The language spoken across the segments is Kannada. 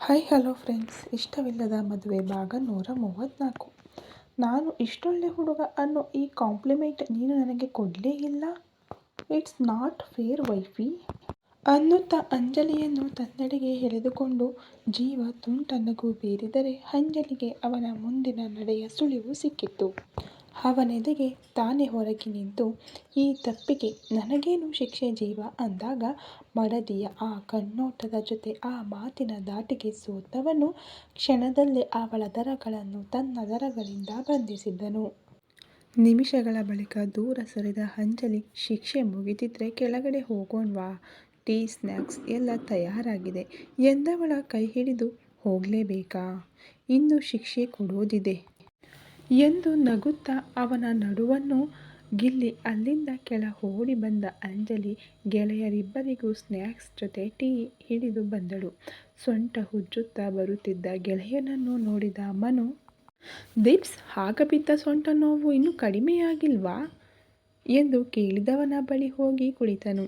ಹಾಯ್ ಹಲೋ ಫ್ರೆಂಡ್ಸ್ ಇಷ್ಟವಿಲ್ಲದ ಮದುವೆ ಭಾಗ ನೂರ ಮೂವತ್ತ್ನಾಲ್ಕು ನಾನು ಇಷ್ಟೊಳ್ಳೆ ಹುಡುಗ ಅನ್ನೋ ಈ ಕಾಂಪ್ಲಿಮೆಂಟ್ ನೀನು ನನಗೆ ಕೊಡಲೇ ಇಲ್ಲ? ಇಟ್ಸ್ ನಾಟ್ ಫೇರ್ ವೈಫಿ ಅನ್ನುತ್ತಾ ಅಂಜಲಿಯನ್ನು ತನ್ನೆಡೆಗೆ ಎಳೆದುಕೊಂಡು ಜೀವ ತುಂಟನಗೂ ಬೇರಿದರೆ ಅಂಜಲಿಗೆ ಅವನ ಮುಂದಿನ ನಡೆಯ ಸುಳಿವು ಸಿಕ್ಕಿತು ಅವನೆದೆಗೆ ತಾನೇ ಹೊರಗೆ ನಿಂತು, ಈ ತಪ್ಪಿಗೆ ನನಗೇನು ಶಿಕ್ಷೆ ಜೀವ? ಅಂದಾಗ, ಮಡದಿಯ ಆ ಕಣ್ಣೋಟದ ಜೊತೆ ಆ ಮಾತಿನ ದಾಟಿಗೆ ಸೋತವನು ಕ್ಷಣದಲ್ಲೇ ಅವಳ ದರಗಳನ್ನು ತನ್ನ ದರಗಳಿಂದ ಬಂಧಿಸಿದ್ದನು. ನಿಮಿಷಗಳ ಬಳಿಕ ದೂರ ಸರಿದ ಅಂಜಲಿ ಶಿಕ್ಷೆ ಮುಗಿದಿದ್ರೆ ಕೆಳಗಡೆ ಹೋಗೋಣ್ವಾ ಟೀ ಸ್ನ್ಯಾಕ್ಸ್ ಎಲ್ಲ ತಯಾರಾಗಿದೆ, ಎಂದವಳ ಕೈ ಹಿಡಿದು ಹೋಗಲೇಬೇಕಾ? ಇನ್ನು ಶಿಕ್ಷೆ ಕೊಡೋದಿದೆ. ಎಂದು ನಗುತ್ತಾ ಅವನ ನಡುವನ್ನು ಗಿಲ್ಲಿ ಅಲ್ಲಿಂದ ಕೆಳ ಓಡಿ ಬಂದ ಅಂಜಲಿ ಗೆಳೆಯರಿಬ್ಬರಿಗೂ ಸ್ನ್ಯಾಕ್ಸ್ ಜೊತೆ ಟೀ ಹಿಡಿದು ಬಂದಳು. ಸೊಂಟ ಹುಜ್ಜುತ್ತಾ ಬರುತ್ತಿದ್ದ ಗೆಳೆಯನನ್ನು ನೋಡಿದ ಮನು, ದೀಪ್ಸ್ ಆಗ ಸೊಂಟ ನೋವು ಇನ್ನೂ ಕಡಿಮೆಯಾಗಿಲ್ವಾ ಎಂದು ಕೇಳಿದವನ ಬಳಿ ಹೋಗಿ ಕುಳಿತನು.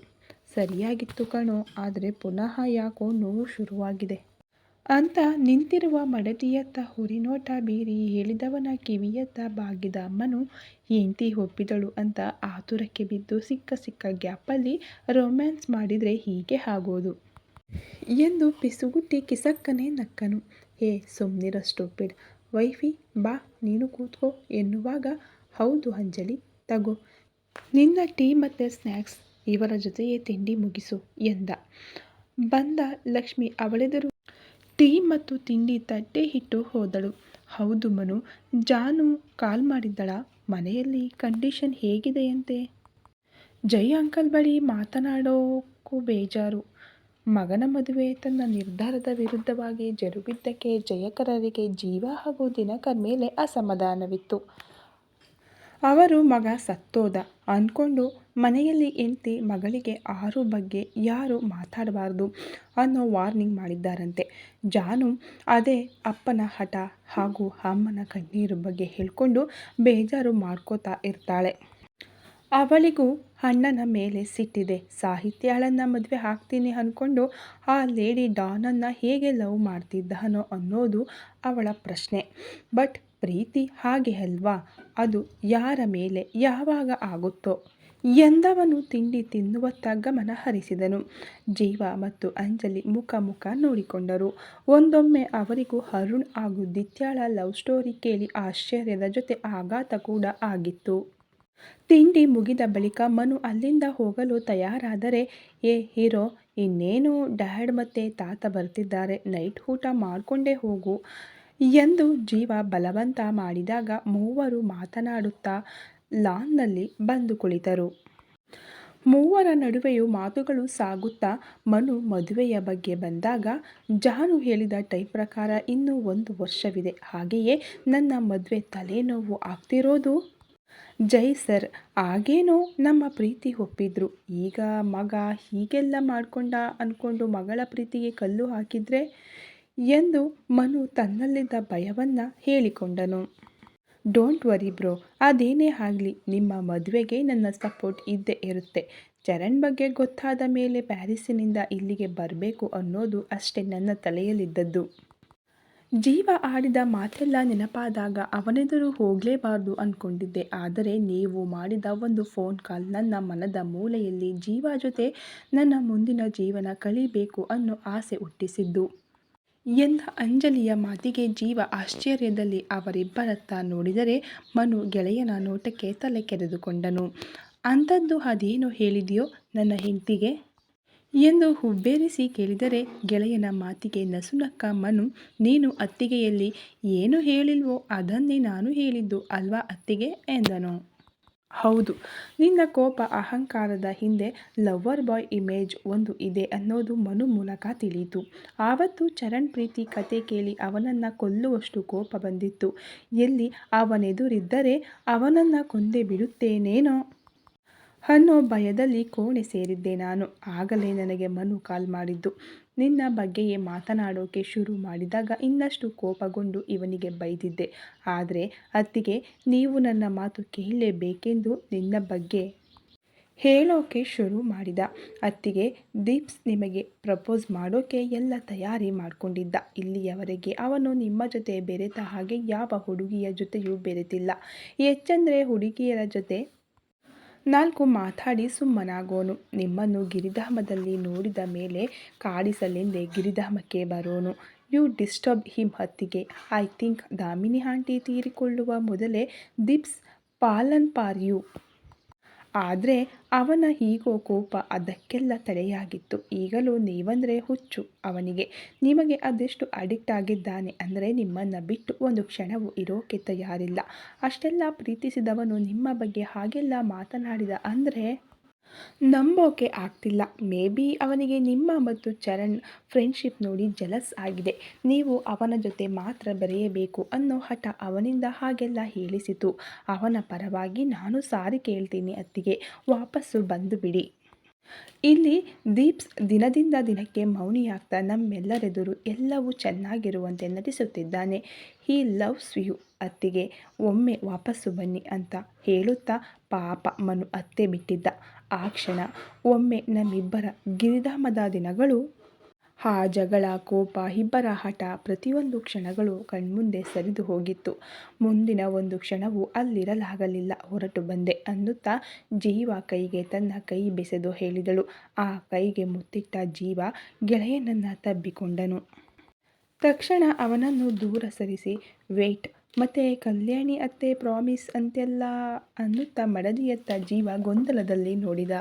ಸರಿಯಾಗಿತ್ತು ಕಣೋ ಆದರೆ ಪುನಃ ಯಾಕೋ ನೋವು ಶುರುವಾಗಿದೆ. ಅಂತ ನಿಂತಿರುವ ಮಡದಿಯತ್ತ ಹುರಿನೋಟ ಬೀರಿ ಹೇಳಿದವನ ಕಿವಿಯತ್ತ ಬಾಗಿದ ಅಮ್ಮನು, ಹೆಂಡ್ತಿ ಒಪ್ಪಿದಳು ಅಂತ ಆತುರಕ್ಕೆ ಬಿದ್ದು ಸಿಕ್ಕ ಸಿಕ್ಕ ಗ್ಯಾಪಲ್ಲಿ ರೊಮ್ಯಾನ್ಸ್ ಮಾಡಿದರೆ ಹೀಗೆ ಆಗೋದು. ಎಂದು ಪಿಸುಗುಟ್ಟಿ ಕಿಸಕ್ಕನೆ ನಕ್ಕನು. ಹೇ ಸುಮ್ನಿರ ಸ್ಟೋಪಿಡ್ ವೈಫಿ, ಬಾ, ನೀನು ಕೂತ್ಕೋ ಎನ್ನುವಾಗ, ಹೌದು ಅಂಜಲಿ, ತಗೋ ನಿನ್ನ ಟೀ ಮತ್ತು ಸ್ನ್ಯಾಕ್ಸ್ ಇವರ ಜೊತೆಯೇ ತಿಂಡಿ ಮುಗಿಸು ಎಂದ. ಬಂದ ಲಕ್ಷ್ಮಿ ಅವಳೆದುರು ಟೀ ಮತ್ತು ತಿಂಡಿ ತಟ್ಟೆ ಇಟ್ಟು ಹೋದಳು. ಹೌದು ಮನು, ಜಾನು ಕಾಲ್ ಮಾಡಿದ್ದಳ ಮನೆಯಲ್ಲಿ ಕಂಡೀಷನ್ ಹೇಗಿದೆಯಂತೆ ಜೈ ಅಂಕಲ್ ಬಳಿ ಮಾತನಾಡೋಕ್ಕೂ ಬೇಜಾರು ಮಗನ ಮದುವೆ ತನ್ನ ನಿರ್ಧಾರದ ವಿರುದ್ಧವಾಗಿ ಜರುಗಿದ್ದಕ್ಕೆ ಜಯಕರರಿಗೆ ಜೀವ ಹಾಗೂ ದಿನಕರ್ ಮೇಲೆ ಅಸಮಾಧಾನವಿತ್ತು. ಅವರು ಮಗ ಸತ್ತೋದ ಅನ್ಕೊಂಡು ಮನೆಯಲ್ಲಿ ಹೆಂಡ್ತಿ ಮಗಳಿಗೆ ಆರು ಬಗ್ಗೆ ಯಾರು ಮಾತಾಡಬಾರ್ದು ಅನ್ನೋ ವಾರ್ನಿಂಗ್ ಮಾಡಿದ್ದಾರಂತೆ. ಜಾನು ಅದೇ ಅಪ್ಪನ ಹಠ ಹಾಗೂ ಅಮ್ಮನ ಕಣ್ಣೀರು ಬಗ್ಗೆ ಹೇಳ್ಕೊಂಡು ಬೇಜಾರು ಮಾಡ್ಕೋತಾ ಇರ್ತಾಳೆ. ಅವಳಿಗೂ ಅಣ್ಣನ ಮೇಲೆ ಸಿಟ್ಟಿದೆ. ಸಾಹಿತ್ಯಾಳನ್ನು ಮದುವೆ ಹಾಕ್ತೀನಿ ಅಂದ್ಕೊಂಡು ಆ ಲೇಡಿ ಡಾನನ್ನು ಹೇಗೆ ಲವ್ ಮಾಡ್ತಿದ್ದಾನೋ ಅನ್ನೋದು ಅವಳ ಪ್ರಶ್ನೆ. ಬಟ್ ಪ್ರೀತಿ ಹಾಗೆ ಅಲ್ವಾ ಅದು ಯಾರ ಮೇಲೆ ಯಾವಾಗ ಆಗುತ್ತೋ ಎಂದವನು ತಿಂಡಿ ತಿನ್ನುವತ್ತ ಗಮನ ಹರಿಸಿದನು. ಜೀವ ಮತ್ತು ಅಂಜಲಿ ಮುಖ ಮುಖ ನೋಡಿಕೊಂಡರು. ಒಂದೊಮ್ಮೆ ಅವರಿಗೂ ಅರುಣ್ ಹಾಗೂ ದಿತ್ಯಾಳ ಲವ್ ಸ್ಟೋರಿ ಕೇಳಿ ಆಶ್ಚರ್ಯದ ಜೊತೆ ಆಘಾತ ಕೂಡ ಆಗಿತ್ತು. ತಿಂಡಿ ಮುಗಿದ ಬಳಿಕ ಮನು ಅಲ್ಲಿಂದ ಹೋಗಲು ತಯಾರಾದರೆ, ಏ ಹೀರೋ, ಇನ್ನೇನು ಡ್ಯಾಡ್ ಮತ್ತೆ ತಾತ ಬರ್ತಿದ್ದಾರೆ ನೈಟ್ ಊಟ ಮಾಡಿಕೊಂಡೇ ಹೋಗು ಎಂದು ಜೀವ ಬಲವಂತ ಮಾಡಿದಾಗ ಮೂವರು ಮಾತನಾಡುತ್ತಾ ಲಾನ್ನಲ್ಲಿ ಬಂದು ಕುಳಿತರು. ಮೂವರ ನಡುವೆಯೂ ಮಾತುಗಳು ಸಾಗುತ್ತಾ ಮನು ಮದುವೆಯ ಬಗ್ಗೆ ಬಂದಾಗ, ಜಾನು ಹೇಳಿದ ಟೈಪ್ ಪ್ರಕಾರ ಇನ್ನೂ ಒಂದು ವರ್ಷವಿದೆ, ಹಾಗೆಯೇ ನನ್ನ ಮದುವೆ ತಲೆನೋವು ಆಗ್ತಿರೋದು ಜೈ ಸರ್ ಆಗೇನೋ ನಮ್ಮ ಪ್ರೀತಿ ಒಪ್ಪಿದ್ರು ಈಗ ಮಗ ಹೀಗೆಲ್ಲ ಮಾಡಿಕೊಂಡ ಅಂದ್ಕೊಂಡು ಮಗಳ ಪ್ರೀತಿಗೆ ಕಲ್ಲು ಹಾಕಿದ್ರೆ ಎಂದು ಮನು ತನ್ನಲ್ಲಿದ್ದ ಭಯವನ್ನ ಹೇಳಿಕೊಂಡನು. ಡೋಂಟ್ ವರಿ ಬ್ರೋ ಅದೇನೇ ಆಗಲಿ, ನಿಮ್ಮ ಮದುವೆಗೆ ನನ್ನ ಸಪೋರ್ಟ್ ಇದ್ದೇ ಇರುತ್ತೆ. ಚರಣ್ ಬಗ್ಗೆ ಗೊತ್ತಾದ ಮೇಲೆ ಪ್ಯಾರಿಸ್ಸಿನಿಂದ ಇಲ್ಲಿಗೆ ಬರಬೇಕು ಅನ್ನೋದು ಅಷ್ಟೇ ನನ್ನ ತಲೆಯಲ್ಲಿದ್ದದ್ದು. ಜೀವ ಆಡಿದ ಮಾತೆಲ್ಲ ನೆನಪಾದಾಗ ಅವನೆದುರು ಹೋಗಲೇಬಾರ್ದು ಅಂದ್ಕೊಂಡಿದ್ದೆ ಆದರೆ ನೀವು ಮಾಡಿದ ಒಂದು ಫೋನ್ ಕಾಲ್ ನನ್ನ ಮನದ ಮೂಲೆಯಲ್ಲಿ ಜೀವ ಜೊತೆ ನನ್ನ ಮುಂದಿನ ಜೀವನ ಕಳೀಬೇಕು ಅನ್ನೋ ಆಸೆ ಹುಟ್ಟಿಸಿದ್ದು. ಎಂದ ಅಂಜಲಿಯ ಮಾತಿಗೆ ಜೀವ ಆಶ್ಚರ್ಯದಲ್ಲಿ ಅವರಿಬ್ಬರತ್ತ ನೋಡಿದರೆ ಮನು ಗೆಳೆಯನ ನೋಟಕ್ಕೆ ತಲೆ ಕೆರೆದುಕೊಂಡನು. ಅಂಥದ್ದು ಅದೇನು ಹೇಳಿದೆಯೋ ನನ್ನ ಹೆಂಡತಿಗೆ ಎಂದು ಹುಬ್ಬೇರಿಸಿ ಕೇಳಿದರೆ ಗೆಳೆಯನ ಮಾತಿಗೆ ನಸುನಕ್ಕ ಮನು, ನೀನು ಅತ್ತಿಗೆಯಲ್ಲಿ ಏನು ಹೇಳಿಲ್ವೋ ಅದನ್ನೇ ನಾನು ಹೇಳಿದ್ದು ಅಲ್ವಾ ಅತ್ತಿಗೆ ಎಂದನು. ಹೌದು, ನಿನ್ನ ಕೋಪ ಅಹಂಕಾರದ ಹಿಂದೆ ಲವ್ವರ್ ಬಾಯ್ ಇಮೇಜ್ ಒಂದು ಇದೆ ಅನ್ನೋದು ಮನು ಮೂಲಕ ತಿಳಿಯಿತು. ಆವತ್ತು ಚರಣ್ ಪ್ರೀತಿ ಕತೆ ಕೇಳಿ ಅವನನ್ನು ಕೊಲ್ಲುವಷ್ಟು ಕೋಪ ಬಂದಿತ್ತು. ಎಲ್ಲಿ ಅವನೆದುರಿದ್ದರೆ ಅವನನ್ನು ಕೊಂದೇ ಬಿಡುತ್ತೇನೇನೋ ಅನ್ನೋ ಭಯದಲ್ಲಿ ಕೋಣೆ ಸೇರಿದ್ದೆ ನಾನು. ಆಗಲೇ ನನಗೆ ಮನು ಕಾಲ್ ಮಾಡಿದ್ದು. ನಿನ್ನ ಬಗ್ಗೆಯೇ ಮಾತನಾಡೋಕೆ ಶುರು ಮಾಡಿದಾಗ ಇನ್ನಷ್ಟು ಕೋಪಗೊಂಡು ಇವನಿಗೆ ಬೈದಿದ್ದೆ. ಆದರೆ ಅತ್ತಿಗೆ, ನೀವು ನನ್ನ ಮಾತು ಕೇಳಲೇಬೇಕೆಂದು ನಿನ್ನ ಬಗ್ಗೆ ಹೇಳೋಕೆ ಶುರು ಮಾಡಿದ ಅತ್ತಿಗೆ, ದೀಪ್ಸ್ ನಿಮಗೆ ಪ್ರಪೋಸ್ ಮಾಡೋಕೆ ಎಲ್ಲ ತಯಾರಿ ಮಾಡಿಕೊಂಡಿದ್ದ ಇಲ್ಲಿಯವರೆಗೆ ಅವನು ನಿಮ್ಮ ಜೊತೆ ಬೆರೆತ ಹಾಗೆ ಯಾವ ಹುಡುಗಿಯ ಜೊತೆಯೂ ಬೆರೆತಿಲ್ಲ ಹೆಚ್ಚೆಂದರೆ ಹುಡುಗಿಯರ ಜೊತೆ ನಾಲ್ಕು ಮಾತಾಡಿ ಸುಮ್ಮನಾಗೋನು. ನಿಮ್ಮನ್ನು ಗಿರಿಧಾಮದಲ್ಲಿ ನೋಡಿದ ಮೇಲೆ ಕಾಡಿಸಲೆಂದೇ ಗಿರಿಧಾಮಕ್ಕೆ ಬರೋನು. ಯು ಡಿಸ್ಟರ್ಬ್ ಹಿಮ್ ಹತ್ತಿಗೆ. ಐ ಥಿಂಕ್ ದಾಮಿನಿ ಆಂಟಿ ತೀರಿಕೊಳ್ಳುವ ಮೊದಲೇ ದಿಪ್ಸ್ ಪಾಲನ್ ಪಾರ್ ಯು ಆದರೆ ಅವನ ಹೀಗೋ ಕೋಪ ಅದಕ್ಕೆಲ್ಲ ತಡೆಯಾಗಿತ್ತು. ಈಗಲೂ ನೀವಂದರೆ ಹುಚ್ಚು ಅವನಿಗೆ. ನಿಮಗೆ ಅದೆಷ್ಟು ಅಡಿಕ್ಟ್ ಆಗಿದ್ದಾನೆ ಅಂದರೆ ನಿಮ್ಮನ್ನು ಬಿಟ್ಟು ಒಂದು ಕ್ಷಣವೂ ಇರೋಕೆ ತಯಾರಿಲ್ಲ. ಅಷ್ಟೆಲ್ಲ ಪ್ರೀತಿಸಿದವನು ನಿಮ್ಮ ಬಗ್ಗೆ ಹಾಗೆಲ್ಲ ಮಾತನಾಡಿದ ಅಂದರೆ ನಂಬೋಕೆ ಆಗ್ತಿಲ್ಲ. ಮೇ ಬಿ ಅವನಿಗೆ ನಿಮ್ಮ ಮತ್ತು ಚರಣ್ ಫ್ರೆಂಡ್ಶಿಪ್ ನೋಡಿ ಜಲಸ್ ಆಗಿದೆ. ನೀವು ಅವನ ಜೊತೆ ಮಾತ್ರ ಬರೆಯಬೇಕು ಅನ್ನೋ ಹಠ ಅವನಿಂದ ಹಾಗೆಲ್ಲ ಹೇಳಿಸಿತು. ಅವನ ಪರವಾಗಿ ನಾನು ಸಾರಿ ಕೇಳ್ತೀನಿ ಅತ್ತಿಗೆ. ವಾಪಸ್ಸು ಬಂದು ಬಿಡಿ ಇಲ್ಲಿ ದೀಪ್ಸ್ ದಿನದಿಂದ ದಿನಕ್ಕೆ ಮೌನಿಯಾಗ್ತಾ ನಮ್ಮೆಲ್ಲರೆದುರು ಎಲ್ಲವೂ ಚೆನ್ನಾಗಿರುವಂತೆ ನಟಿಸುತ್ತಿದ್ದಾನೆ. ಹೀ ಲವ್ಸ್ ಯು ಅತ್ತಿಗೆ. ಒಮ್ಮೆ ವಾಪಸ್ಸು ಬನ್ನಿ ಅಂತ ಹೇಳುತ್ತಾ ಪಾಪ ಮನು ಅತ್ತೆ ಬಿಟ್ಟಿದ್ದ. ಆ ಕ್ಷಣ ಒಮ್ಮೆ ನಮ್ಮಿಬ್ಬರ ಗಿರಿಧಾಮದ ದಿನಗಳು. ಆ ಜಗಳ, ಕೋಪ, ಇಬ್ಬರ ಹಠ ಪ್ರತಿಯೊಂದು ಕ್ಷಣಗಳು ಕಣ್ಮುಂದೆ ಸರಿದು ಹೋಗಿತ್ತು. ಮುಂದಿನ ಒಂದು ಕ್ಷಣವೂ ಅಲ್ಲಿರಲಾಗಲಿಲ್ಲ, ಹೊರಟು ಬಂದೆ ಅನ್ನುತ್ತಾ ಜೀವ ಕೈಗೆ ತನ್ನ ಕೈ ಬೆಸೆದು ಹೇಳಿದಳು. ಆ ಕೈಗೆ ಮುತ್ತಿಟ್ಟ ಜೀವ ಗೆಳೆಯನನ್ನು ತಬ್ಬಿಕೊಂಡನು. ತಕ್ಷಣ ಅವನನ್ನು ದೂರ ಸರಿಸಿ, ವೇಟ್ ಮತ್ತೆ ಕಲ್ಯಾಣಿ ಅತ್ತೆ ಪ್ರಾಮಿಸ್ ಅಂತೆಲ್ಲ ಅನ್ನುತ್ತಾ ಮಡದಿಯತ್ತ ಜೀವ ಗೊಂದಲದಲ್ಲಿ ನೋಡಿದ.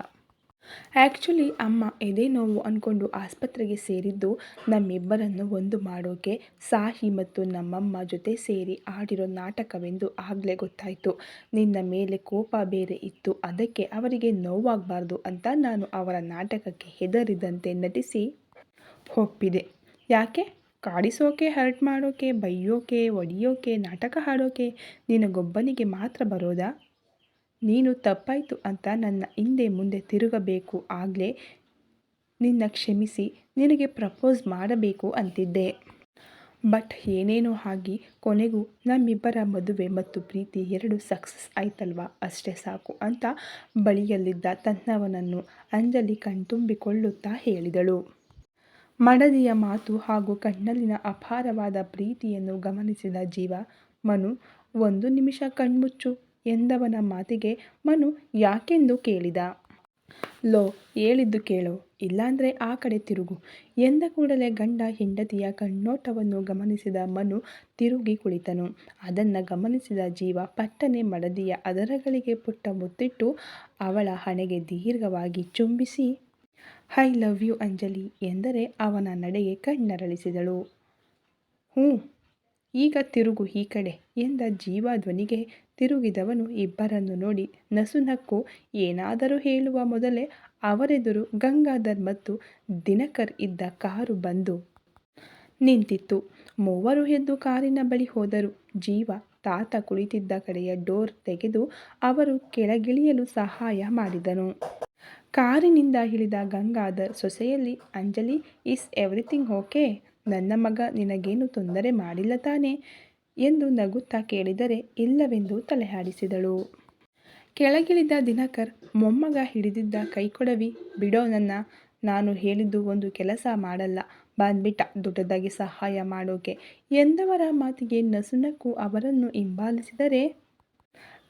ಆ್ಯಕ್ಚುಲಿ ಅಮ್ಮ ಎದೆ ನೋವು ಅಂದ್ಕೊಂಡು ಆಸ್ಪತ್ರೆಗೆ ಸೇರಿದ್ದು ನಮ್ಮಿಬ್ಬರನ್ನು ಒಂದು ಮಾಡೋಕೆ ಸಾಹಿ ಮತ್ತು ನಮ್ಮಮ್ಮ ಜೊತೆ ಸೇರಿ ಆಡಿರೋ ನಾಟಕವೆಂದು ಆಗಲೇ ಗೊತ್ತಾಯಿತು. ನಿನ್ನ ಮೇಲೆ ಕೋಪ ಬೇರೆ ಇತ್ತು. ಅದಕ್ಕೆ ಅವರಿಗೆ ನೋವಾಗಬಾರ್ದು ಅಂತ ನಾನು ಅವರ ನಾಟಕಕ್ಕೆ ಹೆದರಿದಂತೆ ನಟಿಸಿ ಒಪ್ಪಿದೆ. ಯಾಕೆ? ಕಾಡಿಸೋಕೆ, ಹರ್ಟ್ ಮಾಡೋಕೆ, ಬೈಯೋಕೆ, ಒಡಿಯೋಕೆ, ನಾಟಕ ಹಾಡೋಕೆ ನಿನಗೊಬ್ಬನಿಗೆ ಮಾತ್ರ ಬರೋದಾ? ನೀನು ತಪ್ಪಾಯಿತು ಅಂತ ನನ್ನ ಹಿಂದೆ ಮುಂದೆ ತಿರುಗಬೇಕು. ಆಗಲೇ ನಿನ್ನ ಕ್ಷಮಿಸಿ, ನಿನಗೆ ಪ್ರಪೋಸ್ ಮಾಡಬೇಕು ಅಂತಿದ್ದೆ. ಬಟ್ ಏನೇನೋ ಆಗಿ ಕೊನೆಗೂ ನಮ್ಮಿಬ್ಬರ ಮದುವೆ ಮತ್ತು ಪ್ರೀತಿ ಎರಡು ಸಕ್ಸಸ್ ಆಯ್ತಲ್ವಾ? ಅಷ್ಟೇ ಸಾಕು ಅಂತ ಬಳಿಯಲ್ಲಿದ್ದ ತನ್ನವನನ್ನು ಅಂಜಲಿ ಕಣ್ತುಂಬಿಕೊಳ್ಳುತ್ತಾ ಹೇಳಿದಳು. ಮಡದಿಯ ಮಾತು ಹಾಗೂ ಕಣ್ಣಲ್ಲಿನ ಅಪಾರವಾದ ಪ್ರೀತಿಯನ್ನು ಗಮನಿಸಿದ ಜೀವ, ಮನು, ಒಂದು ನಿಮಿಷ ಕಣ್ಮುಚ್ಚು ಎಂದವನ ಮಾತಿಗೆ ಮನು ಯಾಕೆಂದು ಕೇಳಿದ? ಲೋ, ಹೇಳಿದ್ದು ಕೇಳು, ಇಲ್ಲಾಂದ್ರೆ ಆ ಕಡೆ ತಿರುಗು ಎಂದ ಕೂಡಲೇ ಗಂಡ ಹೆಂಡತಿಯ ಕಣ್ಣೋಟವನ್ನು ಗಮನಿಸಿದ ಮನು ತಿರುಗಿ ಕುಳಿತನು. ಅದನ್ನು ಗಮನಿಸಿದ ಜೀವ ಪಟ್ಟನೆ ಮಡದಿಯ ಅದರಗಳಿಗೆ ಪುಟ್ಟ ಮುತ್ತಿಟ್ಟು ಅವಳ ಹಣೆಗೆ ದೀರ್ಘವಾಗಿ ಚುಂಬಿಸಿ ಐ ಲವ್ ಯು ಅಂಜಲಿ ಎಂದರೆ ಅವನ ನಡೆಗೆ ಕಣ್ಣರಳಿಸಿದಳು. ಹ್ಞೂ, ಈಗ ತಿರುಗು ಈ ಕಡೆ ಎಂದ ಜೀವಧ್ವನಿಗೆ ತಿರುಗಿದವನು ಇಬ್ಬರನ್ನು ನೋಡಿ ನಸುನಕ್ಕು ಏನಾದರೂ ಹೇಳುವ ಮೊದಲೇ ಅವರೆದುರು ಗಂಗಾಧರ್ ಮತ್ತು ದಿನಕರ್ ಇದ್ದ ಕಾರು ಬಂದು ನಿಂತಿತ್ತು. ಮೂವರು ಎದ್ದು ಕಾರಿನ ಬಳಿ ಹೋದರು. ಜೀವ, ತಾತ ಕುಳಿತಿದ್ದ ಕಡೆಯ ಡೋರ್ ತೆಗೆದು ಅವರು ಕೆಳಗಿಳಿಯಲು ಸಹಾಯ ಮಾಡಿದನು. ಕಾರಿನಿಂದ ಇಳಿದ ಗಂಗಾಧರ್ ಸೊಸೆಯಲ್ಲಿ, ಅಂಜಲಿ ಈಸ್ ಎವ್ರಿಥಿಂಗ್ ಓಕೆ? ನನ್ನ ಮಗ ನಿನಗೇನು ತೊಂದರೆ ಮಾಡಿಲ್ಲ ತಾನೆ? ಎಂದು ನಗುತ್ತಾ ಕೇಳಿದರೆ ಇಲ್ಲವೆಂದು ತಲೆಹಾಡಿಸಿದಳು ಕೆಳಗಿಳಿದ ದಿನಕರ್, ಮೊಮ್ಮಗ ಹಿಡಿದಿದ್ದ ಕೈಕೊಡವಿ, ಬಿಡೋ ನನ್ನ. ನಾನು ಹೇಳಿದ್ದು ಒಂದು ಕೆಲಸ ಮಾಡಲ್ಲ. ಬಂದ್ಬಿಟ್ಟ, ದೊಡ್ಡದಾಗಿ ಸಹಾಯ ಮಾಡೋಕೆ. ಎಂದವರ ಮಾತಿಗೆ ನಸುನಕ್ಕು ಅವರನ್ನು ಹಿಂಬಾಲಿಸಿದರೆ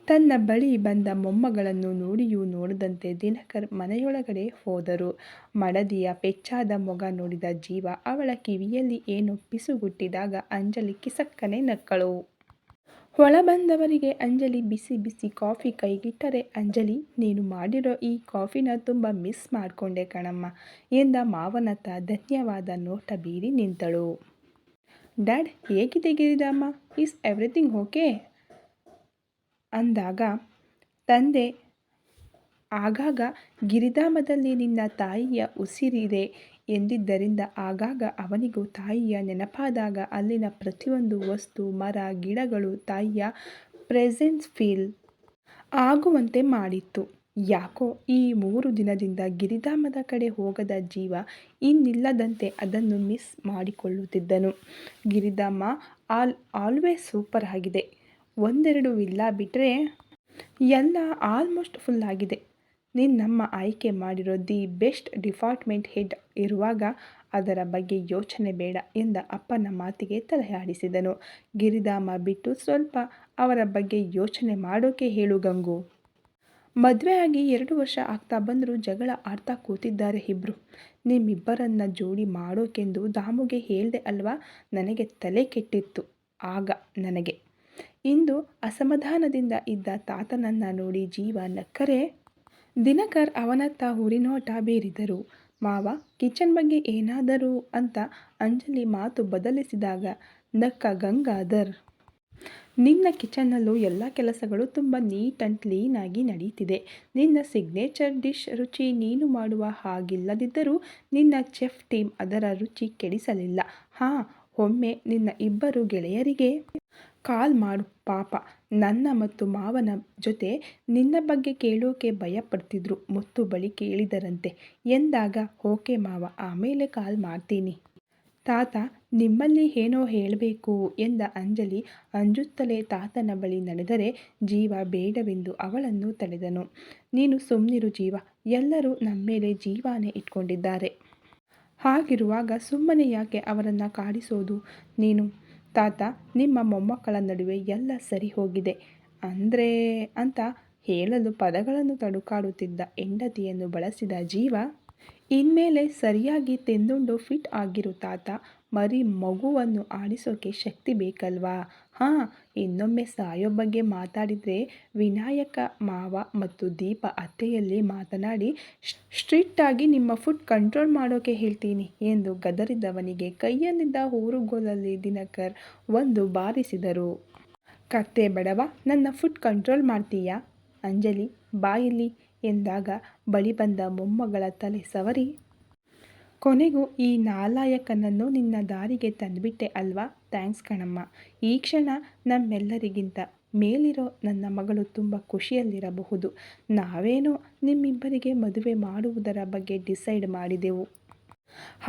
ತನ್ನ ಬಳಿ ಬಂದ ಮೊಮ್ಮಗಳನ್ನು ನೋಡಿಯೂ ನೋಡದಂತೆ ದಿನಕರ್ ಮನೆಯೊಳಗಡೆ ಹೋದರು. ಮಡದಿಯ ಪೆಚ್ಚಾದ ಮೊಗ ನೋಡಿದ ಜೀವ ಅವಳ ಕಿವಿಯಲ್ಲಿ ಏನು ಪಿಸುಗುಟ್ಟಿದಾಗ ಅಂಜಲಿ ಕಿಸಕ್ಕನೆ ನಕ್ಕಳು. ಒಳ ಬಂದವರಿಗೆ ಅಂಜಲಿ ಬಿಸಿ ಬಿಸಿ ಕಾಫಿ ಕೈಗಿಟ್ಟರೆ, ಅಂಜಲಿ, ನೀನು ಮಾಡಿರೋ ಈ ಕಾಫಿನ ತುಂಬ ಮಿಸ್ ಮಾಡಿಕೊಂಡೆ ಕಣಮ್ಮ ಎಂದ ಮಾವನತ್ತ ಧನ್ಯವಾದ ನೋಟ ಬೀರಿ ನಿಂತಳು. ಡ್ಯಾಡ್, ಹೇಗಿದೆ ಗಿರಿದಮ್ಮ ಈಸ್ ಎವ್ರಿಥಿಂಗ್ ಓಕೆ ಅಂದಾಗ, ತಂದೆ, ಆಗಾಗ ಗಿರಿಧಾಮದಲ್ಲಿ ನಿನ್ನ ತಾಯಿಯ ಉಸಿರಿದೆ ಎಂದಿದ್ದರಿಂದ ಆಗಾಗ ಅವನಿಗೂ ತಾಯಿಯ ನೆನಪಾದಾಗ ಅಲ್ಲಿನ ಪ್ರತಿಯೊಂದು ವಸ್ತು, ಮರ, ಗಿಡಗಳು ತಾಯಿಯ ಪ್ರೆಸೆನ್ಸ್ ಫೀಲ್ ಆಗುವಂತೆ ಮಾಡಿತ್ತು. ಯಾಕೋ ಈ ಮೂರು ದಿನದಿಂದ ಗಿರಿಧಾಮದ ಕಡೆ ಹೋಗದ ಜೀವ ಇನ್ನಿಲ್ಲದಂತೆ ಅದನ್ನು ಮಿಸ್ ಮಾಡಿಕೊಳ್ಳುತ್ತಿದ್ದನು. ಗಿರಿಧಾಮ ಆಲ್, ಆಲ್ವೇಸ್ ಸೂಪರ್ ಆಗಿದೆ. ಒಂದೆರಡು ವಿಲ್ಲ ಬಿಟ್ಟರೆ ಎಲ್ಲ ಆಲ್ಮೋಸ್ಟ್ ಫುಲ್ ಆಗಿದೆ ನಿನ್ನಮ್ಮ ಆಯ್ಕೆ ಮಾಡಿರೋ ದಿ ಬೆಸ್ಟ್ ಡಿಪಾರ್ಟ್ಮೆಂಟ್ ಹೆಡ್ ಇರುವಾಗ ಅದರ ಬಗ್ಗೆ ಯೋಚನೆ ಬೇಡ ಎಂದ ಅಪ್ಪನ ಮಾತಿಗೆ ತಲೆಯಾಡಿಸಿದನು. ಗಿರಿಧಾಮ ಬಿಟ್ಟು ಸ್ವಲ್ಪ ಅವರ ಬಗ್ಗೆ ಯೋಚನೆ ಮಾಡೋಕೆ ಹೇಳು ಗಂಗು. ಮದುವೆ ಆಗಿ ಎರಡು ವರ್ಷ ಆಗ್ತಾ ಬಂದರೂ ಜಗಳ ಆಡ್ತಾ ಕೂತಿದ್ದಾರೆ ಇಬ್ಬರು ನಿಮ್ಮಿಬ್ಬರನ್ನ ಜೋಡಿ ಮಾಡೋಕೆಂದು ದಾಮುಗೆ ಹೇಳಿದೆ ಅಲ್ವಾ ನನಗೆ ತಲೆ ಕೆಟ್ಟಿತ್ತು ಆಗ ನನಗೆ. ಇಂದು ಅಸಮಾಧಾನದಿಂದ ಇದ್ದ ತಾತನನ್ನ ನೋಡಿ ಜೀವ ನಕ್ಕರೆ ದಿನಕರ್ ಅವನತ್ತ ಹುರಿನೋಟ ಬೀರಿದರು. ಮಾವ, ಕಿಚನ್ ಬಗ್ಗೆ ಏನಾದರೂ ಅಂತ ಅಂಜಲಿ ಮಾತು ಬದಲಿಸಿದಾಗ, ನಕ್ಕ ಗಂಗಾಧರ್. ನಿನ್ನ ಕಿಚನ್ನಲ್ಲೂ ಎಲ್ಲ ಕೆಲಸಗಳು ತುಂಬ ನೀಟ್ ಆ್ಯಂಡ್ ಕ್ಲೀನ್ ಆಗಿ ನಡೀತಿದೆ. ನಿನ್ನ ಸಿಗ್ನೇಚರ್ ಡಿಶ್ ರುಚಿ ನೀನು ಮಾಡುವ ಹಾಗಿಲ್ಲದಿದ್ದರೂ ನಿನ್ನ ಚೆಫ್ ಟೀಮ್ ಅದರ ರುಚಿ ಕೆಡಿಸಲಿಲ್ಲ. ಹಾಂ, ಒಮ್ಮೆ ನಿನ್ನ ಇಬ್ಬರು ಗೆಳೆಯರಿಗೆ ಕಾಲ್ ಮಾಡು, ಪಾಪ ನನ್ನ ಮತ್ತು ಮಾವನ ಜೊತೆ ನಿನ್ನ ಬಗ್ಗೆ ಕೇಳೋಕೆ ಭಯಪಡ್ತಿದ್ರು ಮುತ್ತು ಬಳಿ ಕೇಳಿದರಂತೆ ಎಂದಾಗ, ಓಕೆ ಮಾವ, ಆಮೇಲೆ ಕಾಲ್ ಮಾಡ್ತೀನಿ. ತಾತ, ನಿಮ್ಮಲ್ಲಿ ಏನೋ ಹೇಳಬೇಕು ಎಂದ ಅಂಜಲಿ ಅಂಜುತ್ತಲೇ ತಾತನ ಬಳಿ ನಡೆದರೆ ಜೀವ ಬೇಡವೆಂದು ಅವಳನ್ನು ತಡೆದನು. ನೀನು ಸುಮ್ಮನಿರು ಜೀವ ಎಲ್ಲರೂ ನಮ್ಮ ಮೇಲೆ ಜೀವಾನೇ ಇಟ್ಕೊಂಡಿದ್ದಾರೆ. ಹಾಗಿರುವಾಗ ಸುಮ್ಮನೆ ಯಾಕೆ ಅವರನ್ನು ಕಾಡಿಸೋದು ನೀನು. ತಾತ, ನಿಮ್ಮ ಮೊಮ್ಮಕ್ಕಳ ನಡುವೆ ಎಲ್ಲ ಸರಿ ಹೋಗಿದೆ. ಅಂದ್ರೆ ಅಂತ ಹೇಳಲು ಪದಗಳನ್ನು ತಡುಕಾಡುತ್ತಿದ್ದ ಹೆಂಡತಿಯನ್ನು ಬಳಸಿದ ಜೀವ, ಇನ್ಮೇಲೆ ಸರಿಯಾಗಿ ತಿಂದುಂಡು ಫಿಟ್ ಆಗಿರು ತಾತ ಮರಿ ಮಗುವನ್ನು ಆಡಿಸೋಕೆ ಶಕ್ತಿ ಬೇಕಲ್ವಾ ಹಾಂ, ಇನ್ನೊಮ್ಮೆ ಸಾಯೋ ಬಗ್ಗೆ ಮಾತಾಡಿದರೆ ವಿನಾಯಕ ಮಾವ ಮತ್ತು ದೀಪ ಅತ್ತೆಯಲ್ಲಿ ಮಾತನಾಡಿ ಸ್ಟ್ರಿಕ್ಟಾಗಿ ನಿಮ್ಮ ಫುಡ್ ಕಂಟ್ರೋಲ್ ಮಾಡೋಕೆ ಹೇಳ್ತೀನಿ ಎಂದು ಗದರಿದವನಿಗೆ ಕೈಯಲ್ಲಿದ್ದ ಊರುಗೋಲಲ್ಲಿ ದಿನಕರ್ ಒಂದು ಬಾರಿಸಿದರು. ಕತ್ತೆ ಬಡವ, ನನ್ನ ಫುಡ್ ಕಂಟ್ರೋಲ್ ಮಾಡ್ತೀಯಾ ಅಂಜಲಿ ಬಾಯಿಲಿ ಎಂದಾಗ ಬಳಿ ಬಂದ ಮೊಮ್ಮಗಳ ತಲೆ ಸವರಿ ಕೊನೆಗೂ ಈ ನಾಲಾಯಕನನ್ನು ನಿನ್ನ ದಾರಿಗೆ ತಂದುಬಿಟ್ಟೆ ಅಲ್ವಾ ಥ್ಯಾಂಕ್ಸ್ ಕಣಮ್ಮ. ಈ ಕ್ಷಣ ನಮ್ಮೆಲ್ಲರಿಗಿಂತ ಮೇಲಿರೋ ನನ್ನ ಮಗಳು ತುಂಬ ಖುಷಿಯಲ್ಲಿರಬಹುದು. ನಾವೇನೋ ನಿಮ್ಮಿಬ್ಬರಿಗೆ ಮದುವೆ ಮಾಡುವುದರ ಬಗ್ಗೆ ಡಿಸೈಡ್ ಮಾಡಿದೆವು.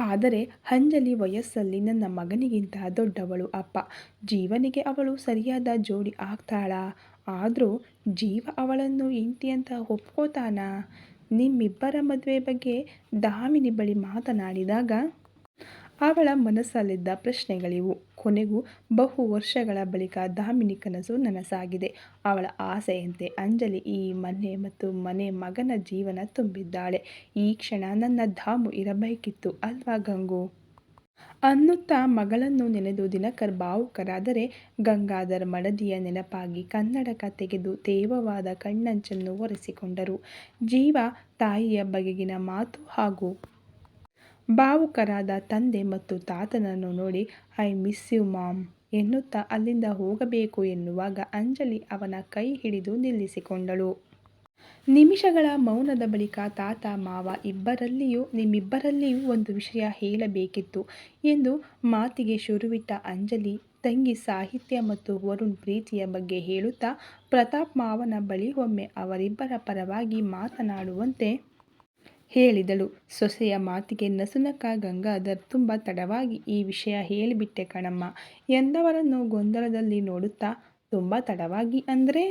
ಆದರೆ ಅಂಜಲಿ ವಯಸ್ಸಲ್ಲಿ ನನ್ನ ಮಗನಿಗಿಂತ ದೊಡ್ಡವಳು ಅಪ್ಪ. ಜೀವನಿಗೆ ಅವಳು ಸರಿಯಾದ ಜೋಡಿ ಆಗ್ತಾಳಾ ಆದರೂ ಜೀವ ಅವಳನ್ನು ಹೆಂಡ್ತಿ ಅಂತ ಒಪ್ಕೋತಾನಾ ನಿಮ್ಮಿಬ್ಬರ ಮದುವೆ ಬಗ್ಗೆ ದಾಮಿನಿ ಬಳಿ ಮಾತನಾಡಿದಾಗ, ಅವಳ ಮನಸ್ಸಲ್ಲಿದ್ದ ಪ್ರಶ್ನೆಗಳಿವು. ಕೊನೆಗೂ ಬಹು ವರ್ಷಗಳ ಬಳಿಕ ದಾಮಿನಿ ಕನಸು ನನಸಾಗಿದೆ. ಅವಳ ಆಸೆಯಂತೆ ಅಂಜಲಿ ಈ ಮನೆ ಮತ್ತು ಮನೆ ಮಗನ ಜೀವನ ತುಂಬಿದ್ದಾಳೆ. ಈ ಕ್ಷಣ ನನ್ನ ಧಾಮು ಇರಬೇಕಿತ್ತು ಅಲ್ವಾ ಗಂಗು. ಅನ್ನುತ್ತಾ ಮಗಳನ್ನು ನೆನೆದು ದಿನಕರ್ ಭಾವುಕರಾದರೆ ಗಂಗಾಧರ್ ಮಡದಿಯ ನೆನಪಾಗಿ ಕನ್ನಡಕ ತೆಗೆದು ತೇವವಾದ ಕಣ್ಣಂಚನ್ನು ಒರೆಸಿಕೊಂಡರು. ಜೀವ ತಾಯಿಯ ಬಗೆಗಿನ ಮಾತು ಹಾಗೂ ಭಾವುಕರಾದ ತಂದೆ ಮತ್ತು ತಾತನನ್ನು ನೋಡಿ, ಐ ಮಿಸ್ ಯು ಮಾಮ್ ಎನ್ನುತ್ತಾ ಅಲ್ಲಿಂದ ಹೋಗಬೇಕು ಎನ್ನುವಾಗ ಅಂಜಲಿ ಅವನ ಕೈ ಹಿಡಿದು ನಿಲ್ಲಿಸಿಕೊಂಡಳು. ನಿಮಿಷಗಳ ಮೌನದ ಬಳಿಕ ತಾತ, ಮಾವ ಇಬ್ಬರಲ್ಲಿಯೂ, ನಿಮ್ಮಿಬ್ಬರಲ್ಲಿಯೂ ಒಂದು ವಿಷಯ ಹೇಳಬೇಕಿತ್ತು ಎಂದು ಮಾತಿಗೆ ಶುರುವಿಟ್ಟ ಅಂಜಲಿ ತಂಗಿ ಸಾಹಿತ್ಯ ಮತ್ತು ವರುಣ್ ಪ್ರೀತಿಯ ಬಗ್ಗೆ ಹೇಳುತ್ತಾ, ಪ್ರತಾಪ್ ಮಾವನ ಬಳಿ ಒಮ್ಮೆ ಅವರಿಬ್ಬರ ಪರವಾಗಿ ಮಾತನಾಡುವಂತೆ ಹೇಳಿದಳು. ಸೊಸೆಯ ಮಾತಿಗೆ ನಸುನಕ್ಕ ಗಂಗಾಧರ್ ತುಂಬ ತಡವಾಗಿ ಈ ವಿಷಯ ಹೇಳಿಬಿಟ್ಟೆ ಕಣಮ್ಮ ಎಂದವರನ್ನು ಗೊಂದಲದಲ್ಲಿ ನೋಡುತ್ತಾ, ತುಂಬ ತಡವಾಗಿ ಅಂದ್ರೆ?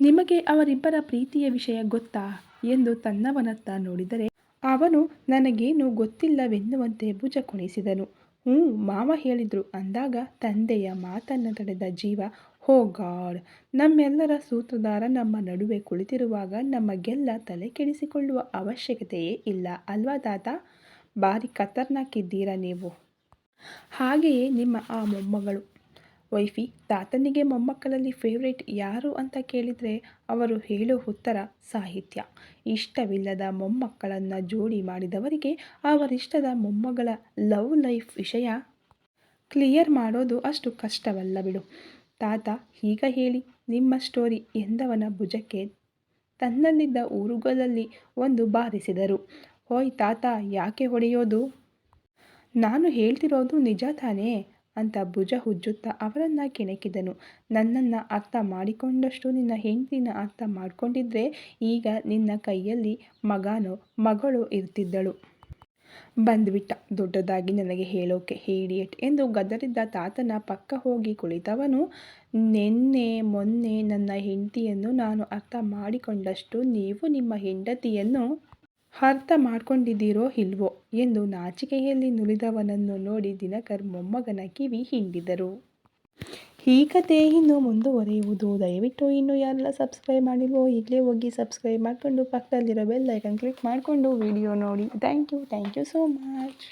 ನಿಮಗೆ ಅವರಿಬ್ಬರ ಪ್ರೀತಿಯ ವಿಷಯ ಗೊತ್ತಾ ಎಂದು ತನ್ನವನತ್ತ ನೋಡಿದರೆ ಅವನು, ನನಗೇನು ಗೊತ್ತಿಲ್ಲವೆನ್ನುವಂತೆ ಭುಜ ಕುಣಿಸಿದನು. ಹ್ಞೂ, ಮಾವ ಹೇಳಿದ್ರು ಅಂದಾಗ ತಂದೆಯ ಮಾತನ್ನು ತಡೆದ ಜೀವ, ಹೋ ಗಾಡ್, ನಮ್ಮೆಲ್ಲರ ಸೂತ್ರಧಾರ ನಮ್ಮ ನಡುವೆ ಕುಳಿತಿರುವಾಗ ನಮಗೆಲ್ಲ ತಲೆ ಕೆಡಿಸಿಕೊಳ್ಳುವ ಅವಶ್ಯಕತೆಯೇ ಇಲ್ಲ, ಅಲ್ವಾ ತಾತ. ಭಾರೀ ಖತರ್ನಾಕ್ ಇದ್ದೀರ ನೀವು. ಹಾಗೆಯೇ ನಿಮ್ಮ ಆ ಮೊಮ್ಮಗಳು. ವೈಫಿ, ತಾತನಿಗೆ ಮೊಮ್ಮಕ್ಕಳಲ್ಲಿ ಫೇವ್ರೇಟ್ ಯಾರು ಅಂತ ಕೇಳಿದರೆ ಅವರು ಹೇಳೋ ಉತ್ತರ ಸಾಹಿತ್ಯ. ಇಷ್ಟವಿಲ್ಲದ ಮೊಮ್ಮಕ್ಕಳನ್ನು ಜೋಡಿ ಮಾಡಿದವರಿಗೆ ಅವರಿಷ್ಟದ ಮೊಮ್ಮಗಳ ಲವ್ ಲೈಫ್ ವಿಷಯ ಕ್ಲಿಯರ್ ಮಾಡೋದು ಅಷ್ಟು ಕಷ್ಟವಲ್ಲ ಬಿಡು. ತಾತ ಈಗ ಹೇಳಿ, ನಿಮ್ಮ ಸ್ಟೋರಿ ಎಂದವನ ಭುಜಕ್ಕೆ ತನ್ನಲ್ಲಿದ್ದ ಊರುಗಳಲ್ಲಿ ಒಂದು ಬಾರಿಸಿದರು. ಹೋಯ್ ತಾತ, ಯಾಕೆ ಹೊಡೆಯೋದು. ನಾನು ಹೇಳ್ತಿರೋದು ನಿಜ ತಾನೇ ಅಂತ ಭುಜ ಹುಜ್ಜುತ್ತಾ ಅವರನ್ನು ಕೆಣಕಿದನು. ನನ್ನನ್ನ ಅರ್ಥ ಮಾಡಿಕೊಂಡಷ್ಟು ನಿನ್ನ ಹೆಂಡತಿನ ಅರ್ಥ ಮಾಡಿಕೊಂಡಿದ್ರೆ ಈಗ ನಿನ್ನ ಕೈಯಲ್ಲಿ ಮಗನೋ, ಮಗಳು ಇರ್ತಿದ್ದಳು. ಬಂದ್ಬಿಟ್ಟ ದೊಡ್ಡದಾಗಿ ನನಗೆ ಹೇಳೋಕೆ ಹೇಡಿಯಟ್ ಎಂದು ಗದರಿದ್ದ ತಾತನ ಪಕ್ಕ ಹೋಗಿ ಕುಳಿತವನು ನಿನ್ನೆ, ಮೊನ್ನೆ ನನ್ನ ಹೆಂಡತಿಯನ್ನು ನಾನು ಅರ್ಥ ಮಾಡಿಕೊಂಡಷ್ಟು ನೀವು ನಿಮ್ಮ ಹೆಂಡತಿಯನ್ನು ಅರ್ಥ ಮಾಡ್ಕೊಂಡಿದ್ದೀರೋ ಇಲ್ವೋ ಎಂದು ನಾಚಿಕೆಯಲ್ಲಿ ನುಲಿದವನನ್ನು ನೋಡಿ ದಿನಕರ್ ಮೊಮ್ಮಗನ ಕಿವಿ ಹಿಂಡಿದರು. ಈ ಕತೆ ಇನ್ನೂ ಮುಂದುವರಿಯುವುದು. ದಯವಿಟ್ಟು ಇನ್ನೂ ಯಾರೆಲ್ಲ ಸಬ್ಸ್ಕ್ರೈಬ್ ಮಾಡಿಲ್ವೋ ಈಗಲೇ ಹೋಗಿ ಸಬ್ಸ್ಕ್ರೈಬ್ ಮಾಡಿಕೊಂಡು ಪಕ್ಕದಲ್ಲಿರೋ ಬೆಲ್ ಐಕನ್ ಕ್ಲಿಕ್ ಮಾಡಿಕೊಂಡು ವಿಡಿಯೋ ನೋಡಿ. Thank you thank you so much